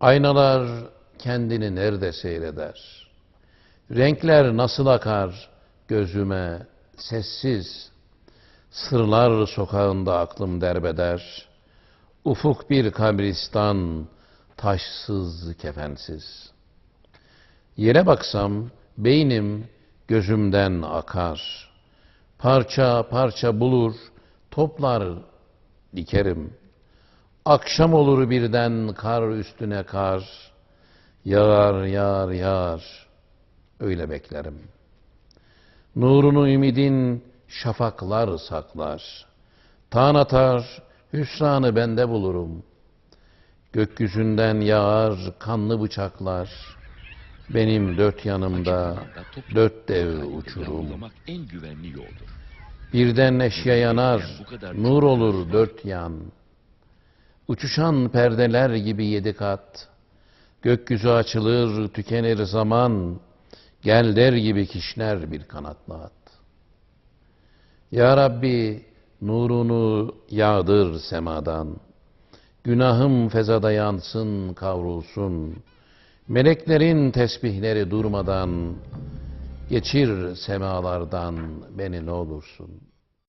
Aynalar kendini nerede seyreder? Renkler nasıl akar gözüme sessiz? Sırlar sokağında aklım derbeder. Ufuk bir kabristan, taşsız kefensiz. Yere baksam beynim gözümden akar. Parça parça bulur, toplar dikerim. Akşam olur birden kar üstüne kar. Yağar yağar yağar. Öyle beklerim. Nurunu ümidin şafaklar saklar. Tan atar, hüsranı bende bulurum. Gökyüzünden yağar kanlı bıçaklar. Benim dört yanımda dört dev uçurum. Birden neşye yanar, nur olur dört yan. Uçuşan perdeler gibi yedi kat. Gökyüzü açılır, tükenir zaman. Gel der gibi kişner bir kanatlı at. Ya Rabbi nurunu yağdır semadan. Günahım fezada yansın, kavrulsun. Meleklerin tesbihleri durmadan geçir semalardan beni ne olursun.